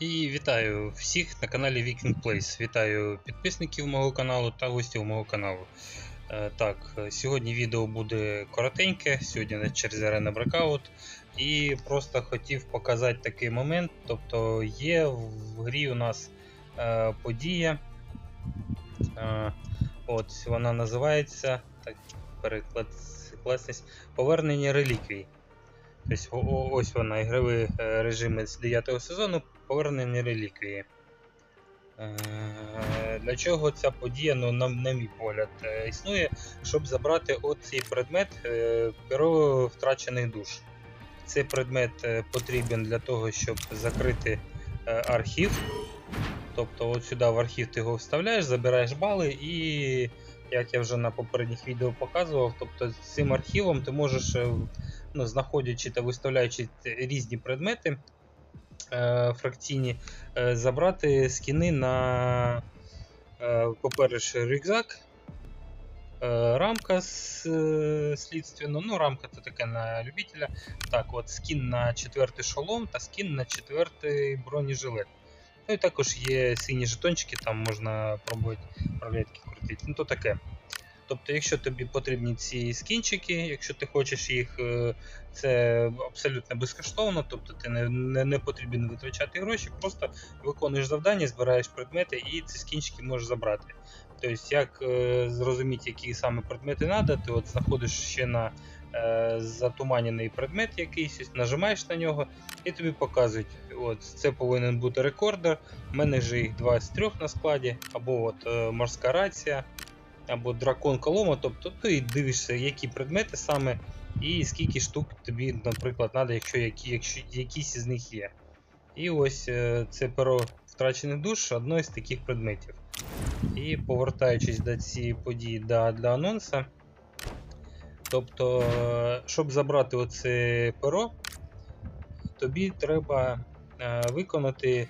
І вітаю всіх на каналі Viking Place. Вітаю підписників мого каналу та гостів мого каналу. Е, Так, сьогодні відео буде коротеньке, сьогодні на черзі Arena Breakout. І просто хотів показати такий момент. Тобто є в грі у нас е, подія. Е, от, вона називається так, перекладність Повернення реліквій. Тобто, ось вона, ігрові е, режими з 9 сезону, повернення реліквії. Е, Для чого ця подія, ну, на, на мій погляд, е, існує, щоб забрати оцей предмет е, перо втрачених душ. Цей предмет потрібен для того, щоб закрити архів. Тобто, от сюди в архів ти його вставляєш, забираєш бали і, як я вже на попередніх відео показував, тобто цим архівом ти можеш ну, знаходячи та виставляючи різні предмети фракційні, е, забрати скіни на, е, по-перше, рюкзак, е, рамка е, слідственно, ну, рамка це таке на любителя. Так, от скін на четвертий шолом та скін на четвертий бронежилет. Ну і також є сині жетончики, там можна пробувати рулетки крутити. Ну то таке. Тобто, якщо тобі потрібні ці скінчики, якщо ти хочеш їх, е, це абсолютно безкоштовно, тобто ти не, не, не потрібно витрачати гроші, просто виконуєш завдання, збираєш предмети і ці скінчики можеш забрати. Тобто, як е, зрозуміти, які саме предмети треба, ти от знаходиш ще на е, затуманений предмет якийсь, нажимаєш на нього і тобі показують, от це повинен бути рекордер. У мене ж їх два з трьох на складі, або от морська рація або дракон колома, тобто ти дивишся, які предмети саме і скільки штук тобі, наприклад, треба, якщо, які, якщо якісь із них є. І ось е, це перо втрачених душ одно з таких предметів. І повертаючись до цієї події да, для анонса. Тобто, е, щоб забрати оце перо, тобі треба е, виконати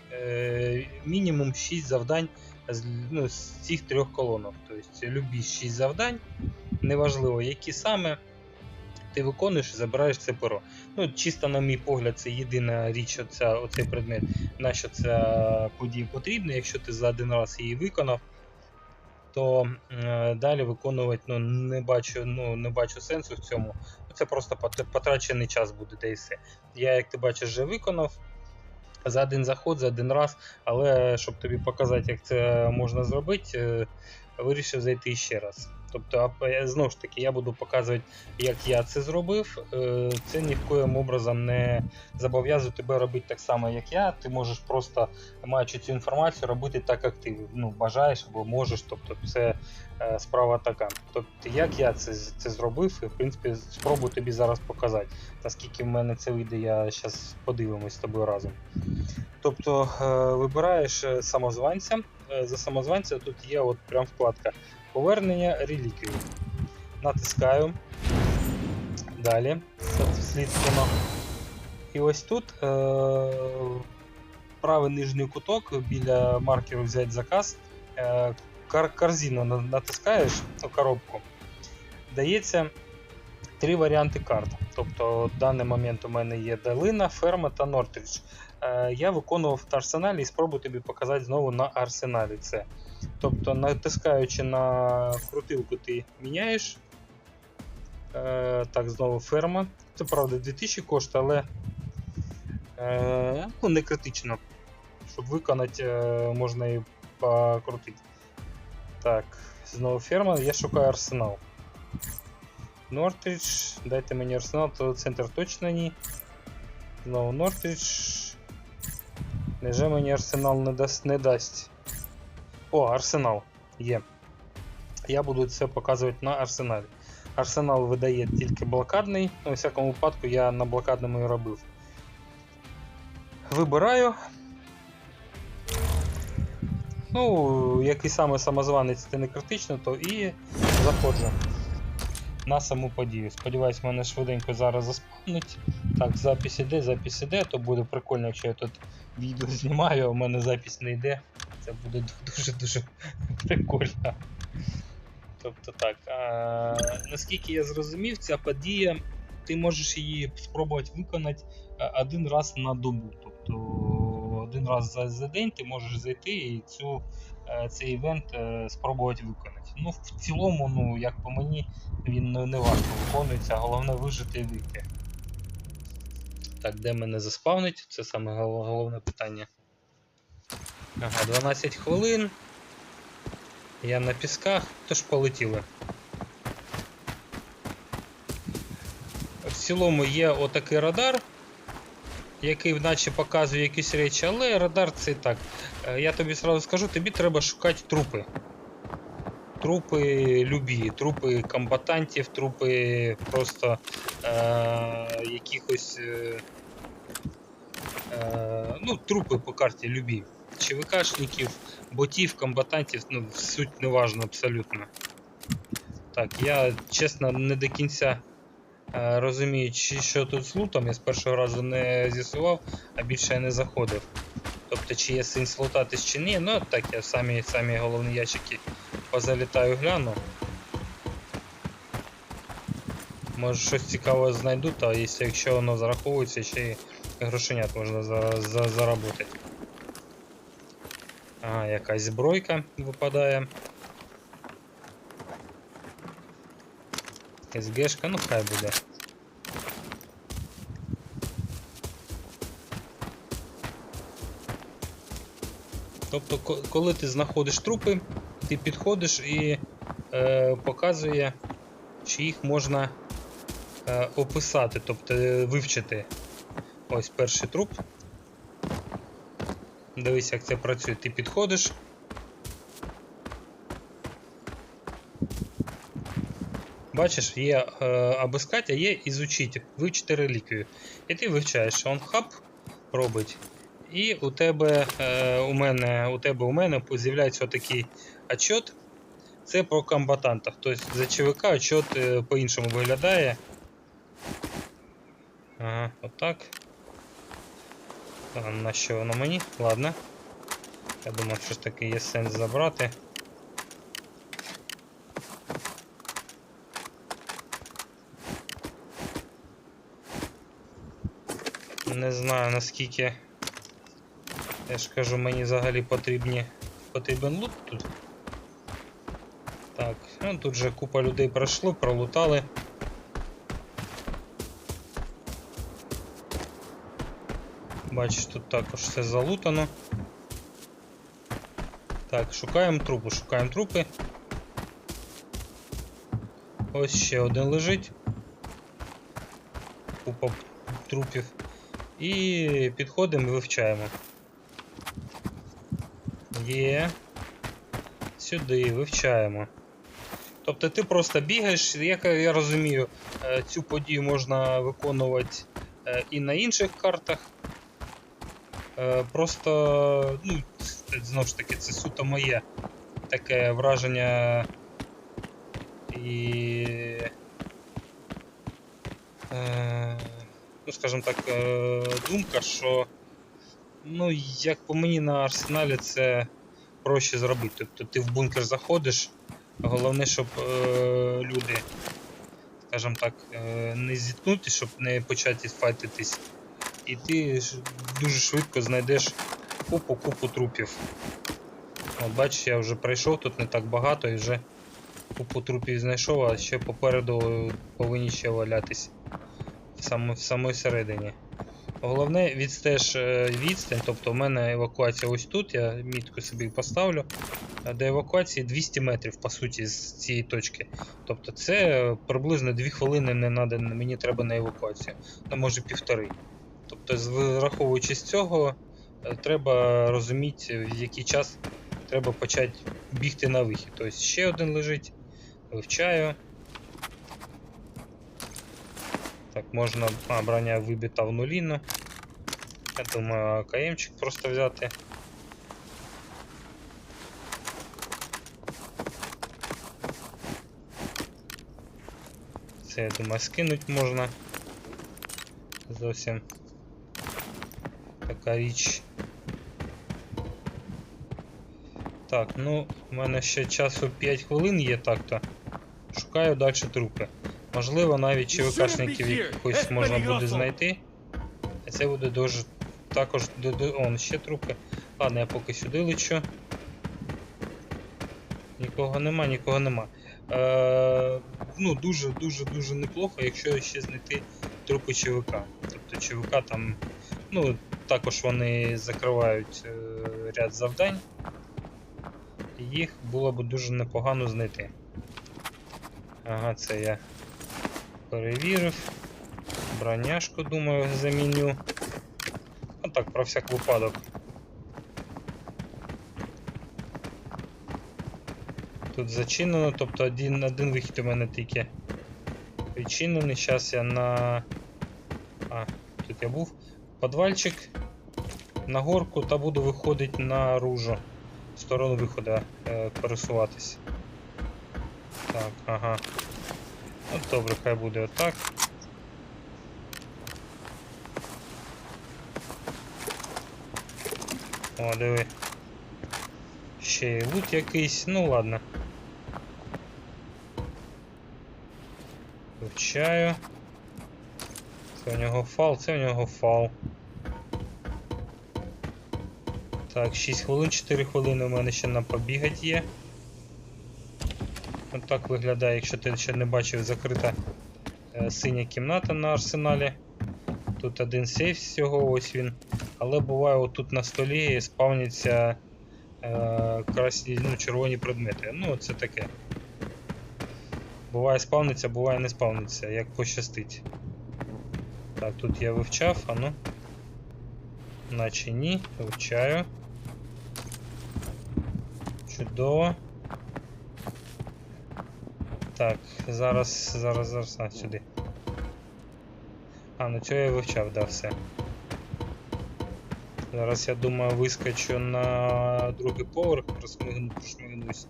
мінімум 6 завдань з, ну, з цих трьох колонок. Тобто любі 6 завдань, неважливо, які саме ти виконуєш і забираєш це перо. Ну, чисто, на мій погляд, це єдина річ, оця, оцей предмет, на що ця подія потрібна. Якщо ти за один раз її виконав, то е, далі виконувати ну, не, бачу, ну, не бачу сенсу в цьому. Це просто потрачений час буде, та і все. Я, як ти бачиш, вже виконав за один заход, за один раз, але щоб тобі показати, як це можна зробити, е, вирішив зайти ще раз. Тобто, знову ж таки, я буду показувати, як я це зробив. Е, Це ні образом не зобов'язує тебе робити так само, як я. Ти можеш просто, маючи цю інформацію, робити так, як ти ну, бажаєш або можеш. Тобто, це е, справа така. Тобто, як я це, це зробив, і в принципі спробую тобі зараз показати. Наскільки в мене це вийде, я зараз подивимось з тобою разом. Тобто е, вибираєш самозванця. За самозванця тут є от прям вкладка Повернення реліквій. Натискаю. Далі. Слідственно. І ось тут е, правий нижній куток біля маркеру взяти заказ. Е, кар- корзину натискаєш ну, коробку. Дається три варіанти карт. Тобто, в даний момент у мене є Долина, Ферма та Нортридж. Е, я виконував в арсеналі і спробую тобі показати знову на арсеналі це. Тобто, натискаючи на крутилку, ти міняєш. Е, так, знову ферма. Це правда 2000 коштує, але е, ну, не критично. Щоб виконати, е, можна і покрутити. Так, знову ферма, я шукаю арсенал. Нортридж, дайте мені арсенал, то центр точно ні. Знову Нортридж. Неже мені арсенал не дасть, не дасть. О, арсенал є. Я буду це показувати на арсеналі. Арсенал видає тільки блокадний. Ну, у всякому випадку я на блокадному і робив. Вибираю. Ну, який саме самозванець це не критично, то і заходжу на саму подію. Сподіваюсь, мене швиденько зараз заспавнить. Так, запись іде, запись іде, то буде прикольно, якщо я тут відео знімаю, а у мене запись не йде. Це буде дуже-дуже прикольно. Тобто так. А, наскільки я зрозумів, ця подія, ти можеш її спробувати виконати один раз на добу. Тобто один раз за, за день ти можеш зайти і цю, е, цей івент е, спробувати виконати. Ну, в цілому, ну, як по мені, він не важко виконується, головне вижити і вийти. Так, де мене заспавнить? Це саме головне питання. Ага, 12 хвилин. Я на пісках, тож полетіли. В цілому є отакий радар, який наче показує якісь речі, але радар це так. Е, Я тобі сразу скажу, тобі треба шукати трупи. Трупи любі, трупи комбатантів, трупи просто е- якихось. Е- е- ну, трупи по карті любі. ЧВКшників, ботів, комбатантів, ну, суть не важно абсолютно. Так, я чесно не до кінця е, розумію, чи що тут з лутом, я з першого разу не з'ясував, а більше я не заходив. Тобто, чи є сенс лутатись чи ні, ну так я самі, самі головні ящики позалітаю гляну. Може щось цікаве знайду, та якщо, воно зараховується, ще й грошенят можна за, за, заработати. Ага, якась збройка випадає. СГшка, ну хай буде. Тобто, коли ти знаходиш трупи, ти підходиш і е, показує, чи їх можна е, описати, тобто е, вивчити. Ось перший труп. Дивись, як це працює. Ти підходиш. Бачиш, є е, обискать, а є ізучити, вивчити реліквію. І ти вивчаєш, он хаб робить. І у тебе, е, у мене, у тебе, у мене з'являється отакий отчет. Це про комбатантах. Тобто за ЧВК отчет е, по-іншому виглядає. Ага, отак. На що воно мені? Ладно. Я думав, що ж таки є сенс забрати. Не знаю наскільки. Я ж кажу, мені взагалі потрібні, потрібен лут тут. Так, ну тут же купа людей пройшло, пролутали. Бачиш, тут також все залутано. Так, шукаємо трупи, шукаємо трупи. Ось ще один лежить. Купа трупів. І підходимо і вивчаємо. Є. Сюди вивчаємо. Тобто ти просто бігаєш, як я розумію, е, цю подію можна виконувати е, і на інших картах. Е, Просто, ну, знову ж таки, це суто моє таке враження і. Ну, скажімо так, думка, що, ну, як по мені на арсеналі це проще зробити. Тобто ти в бункер заходиш, головне, щоб е, люди, скажімо так, е, не зіткнути, щоб не почати файтитись. І ти дуже швидко знайдеш купу-купу трупів. От бачиш, я вже пройшов, тут не так багато і вже купу трупів знайшов, а ще попереду повинні ще валятись в, сам, в самій середині. Головне відстеж е, відстань, тобто у мене евакуація ось тут, я мітку собі поставлю. До евакуації 200 метрів, по суті, з цієї точки. Тобто це приблизно 2 хвилини не надо, мені треба на евакуацію. Ну, може півтори. Тобто, враховуючи з цього, е, треба розуміти, в який час треба почати бігти на вихід. Тобто ще один лежить, вивчаю. Так, можна. А, броня вибита в нуліну. Я думаю, АКМчик просто взяти. Це, я думаю, скинуть можна. Зовсім така річ. Так, ну, у мене ще часу 5 хвилин є так-то. Шукаю далі трупи. Можливо, навіть ЧВКшників якихось можна буде знайти. Це буде дуже також до, до... Он, ще трупи. Ладно, я поки сюди лечу. Нікого нема, нікого нема. Е, ну, дуже дуже дуже неплохо, якщо ще знайти трупи ЧВК. Тобто ЧВК там, ну, також вони закривають е, ряд завдань. Їх було б дуже непогано знайти. Ага, це я перевірив. Броняшку, думаю, заміню. Ну так, про всяк випадок. Тут зачинено, тобто один, один вихід у мене тільки відчинений. Зараз я на. А, тут я був. Подвальчик на горку та буду виходити наружу. В сторону виходу е, пересуватись. Так, ага. Ну добре, хай буде отак. О, диви. Ще є лут якийсь, ну ладно. Вивчаю. Це у нього фал, це у нього фал. Так, 6 хвилин, 4 хвилини у мене ще на побігать є. Так виглядає, якщо ти ще не бачив, закрита е, синя кімната на арсеналі. Тут один сейф всього, ось він. Але буває отут на столі спавняться е, красні, ну, червоні предмети. Ну, це таке. Буває спавниться, буває не спавниться, як пощастить. Так, тут я вивчав, а ну. Наче ні, вивчаю. Чудово. Так, зараз, зараз, зараз, а, сюди. А, ну цього я вивчав, да, все. Зараз я думаю вискочу на другий поверх, прошмигнусь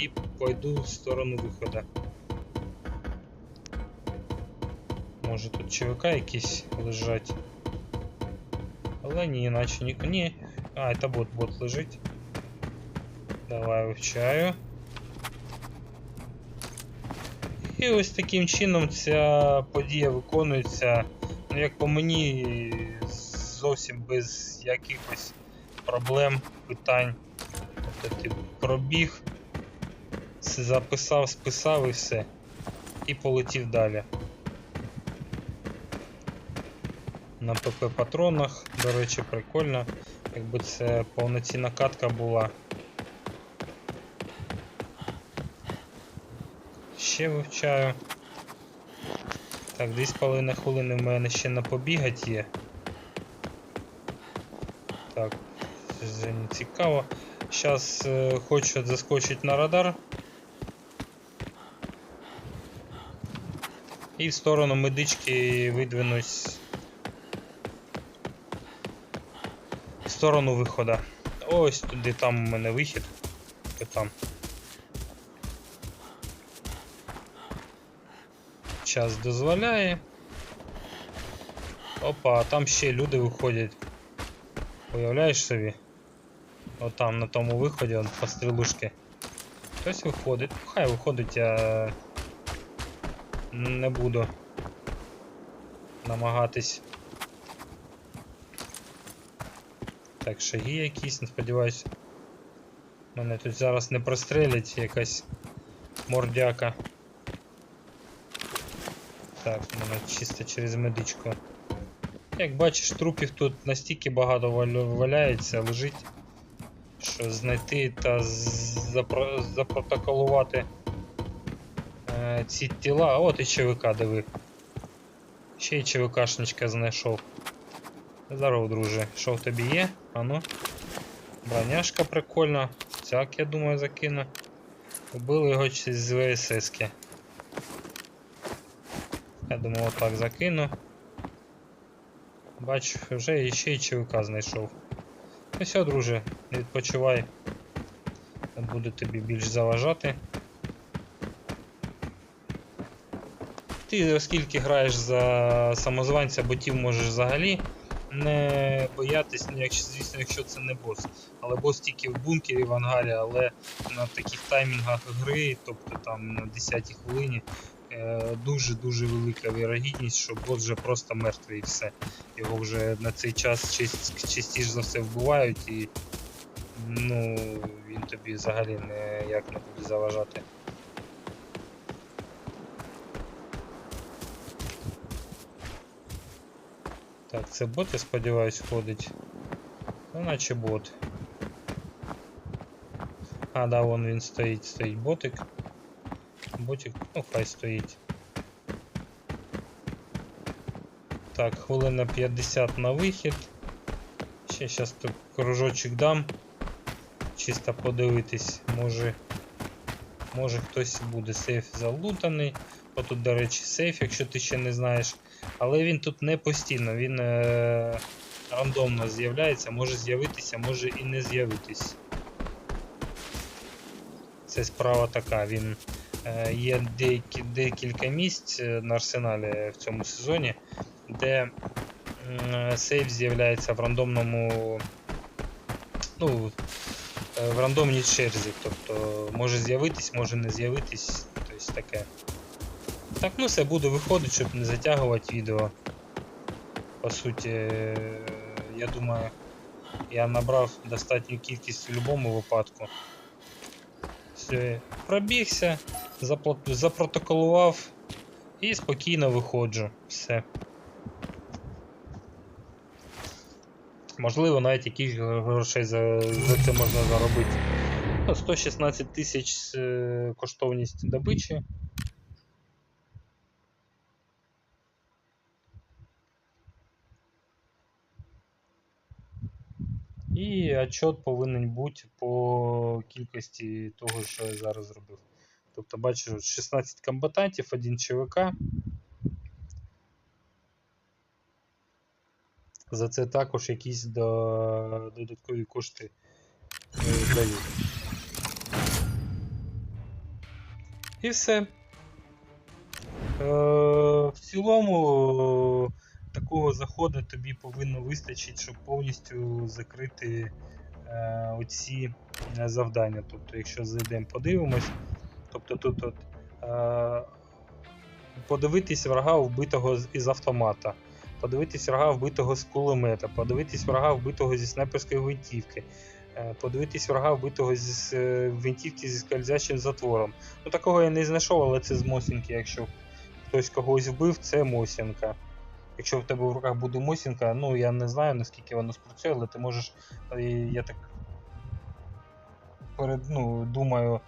і пойду в сторону виходу. Може тут ЧВК якісь лежать. Але ні, іначе ні. Ні. А, це бот, бот лежить. Давай вивчаю. І ось таким чином ця подія виконується, ну як по мені, зовсім без якихось проблем, питань. Тобто ти пробіг, записав, списав і все. І полетів далі. На ПП патронах, до речі, прикольно. Якби це повноцінна катка була. Ще вивчаю. Так, 2,5 хвилини в мене ще на побігать є. Так, це вже не цікаво. Зараз е, хочу заскочити на радар. І в сторону медички видвинусь. В сторону виходу. Ось туди там у мене вихід. Там. Час дозволяє. Опа, а там ще люди виходять. Уявляєш собі? Отам на тому виході, он по стрілушки. Хтось виходить. Хай виходить, я не буду намагатись. Так, шаги якісь, сподіваюсь. Мене тут зараз не прострелять якась мордяка. Так, мене чисто через медичку. Як бачиш, трупів тут настільки багато валяється, лежить, що знайти та запро- запротоколувати е, ці тіла. От і ЧВК диви. Ще й ЧВКшничка знайшов. Здоров, друже. Що в тобі є? Ану. Броняшка прикольна. Цяк, я думаю, закину. Убили його з ВСС-ки. Я думаю, отак закину. Бач, вже ще й ЧВК знайшов. Ну все, друже, відпочивай. Буду тобі більш заважати. Ти оскільки граєш за самозванця, ботів можеш взагалі не боятись, ну, якщо, звісно, якщо це не бос. Але бос тільки в бункері в ангарі, але на таких таймінгах гри, тобто там на 10-й хвилині, дуже-дуже велика вірогідність, що бот вже просто мертвий і все. Його вже на цей час частіше за все вбивають і ну, він тобі взагалі ніяк не буде заважати. Так, це бот, я сподіваюсь, входить. Ну, наче бот. А, да, вон він стоїть, стоїть ботик. Ботик, ну хай стоїть. Так, хвилина 50 на вихід. Ще зараз тут кружочок дам. Чисто подивитись, може. Може хтось буде сейф залутаний. Отут, до речі, сейф, якщо ти ще не знаєш. Але він тут не постійно, він е- рандомно з'являється, може з'явитися, може і не з'явитись. Це справа така. Він є деякі, декілька місць е, на арсеналі в цьому сезоні, де м, сейф з'являється в рандомному. Ну, е, в рандомній черзі. Тобто може з'явитись, може не з'явитись. Тобто таке. Так, ну все буду виходити, щоб не затягувати відео. По суті, е, я думаю, я набрав достатню кількість в будь-якому випадку. Все, пробігся, запротоколував і спокійно виходжу. Все. Можливо, навіть якісь грошей за, за це можна заробити. Ну, 116 тисяч е, коштовність добичі. І отчет повинен бути по кількості того, що я зараз зробив. Тобто, бачу, 16 комбатантів, один ЧВК. За це також якісь до... додаткові кошти е, дають. І все. Е, в цілому такого заходу тобі повинно вистачити, щоб повністю закрити е, оці завдання. Тобто, якщо зайдемо, подивимось, тобто тут от, е, подивитись врага вбитого із автомата, подивитись врага вбитого з кулемета, подивитись врага вбитого зі снайперської гвинтівки. е, Подивитись врага вбитого з е, гвинтівки зі скользячим затвором. Ну такого я не знайшов, але це з Мосінки. Якщо хтось когось вбив, це Мосінка. Якщо в тебе в руках буде Мосінка, ну я не знаю наскільки воно спрацює, але ти можеш, е, я так перед, ну, думаю,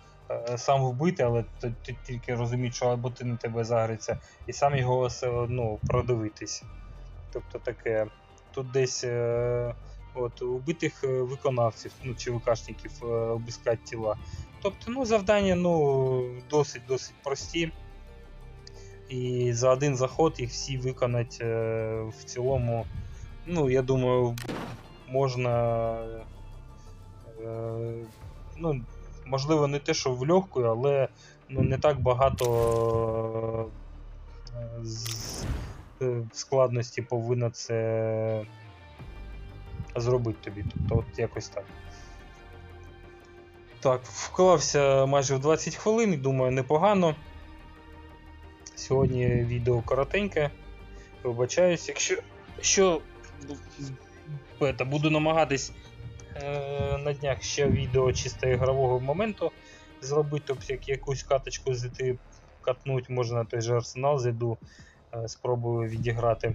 сам вбити, але ти, ти тільки розумієш, що або ти на тебе загриться, і сам його одно продивитись. Тобто таке. Тут десь е, от, убитих е, виконавців, ну чи ВКшників е, обіскати тіла. Тобто, ну, завдання ну, досить-досить прості. І за один заход їх всі виконати е, в цілому, ну, я думаю, можна. Е, ну, можливо, не те, що в легкою, але ну, не так багато е, е, складності повинно це зробити тобі. Тобто, от якось так. Так, вклався майже в 20 хвилин, думаю, непогано. Сьогодні відео коротеньке. Вибачаюсь, якщо що, бу- буду намагатись на днях ще відео чисто ігрового моменту зробити, тобто як якусь каточку зайти, катнуть, можна на той же арсенал зайду, е, спробую відіграти.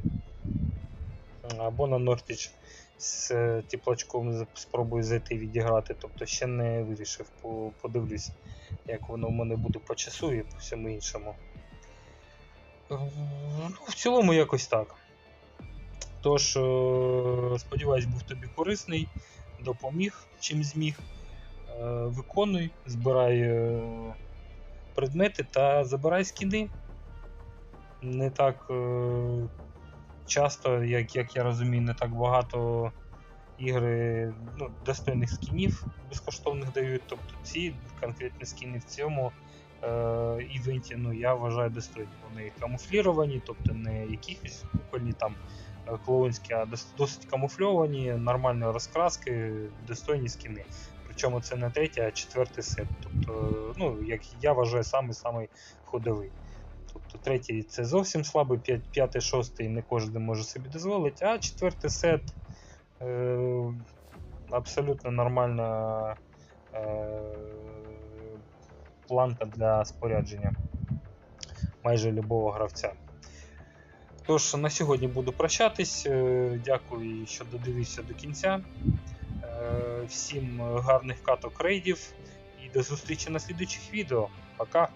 Або на Нортіч з е, теплачком спробую зайти відіграти. Тобто ще не вирішив, подивлюсь, як воно в мене буде по часу і по всьому іншому. Е, Ну, в цілому якось так. Тож, е, сподіваюсь, був тобі корисний, допоміг чим зміг. Е, Виконуй, збирай е, предмети та забирай скіни. Не так е, часто, як, як я розумію, не так багато ігри ну, достойних скінів безкоштовних дають. Тобто ці конкретні скіни в цьому е, івенті, ну я вважаю достойні. Вони камуфліровані, тобто не якісь кукольні там клоунські, а досить камуфльовані, нормальної розкраски, достойні скіни. Причому це не третій, а четвертий сет. Тобто, ну, як я вважаю, самий самий ходовий. Тобто третій це зовсім слабий, п'ятий, шостий не кожен може собі дозволити, а четвертий сет е, абсолютно нормальна е, планка для спорядження майже любого гравця. Тож, на сьогодні буду прощатись. Е, Дякую, що додивився до кінця. Е, Всім гарних каток рейдів і до зустрічі на слідуючих відео. Пока!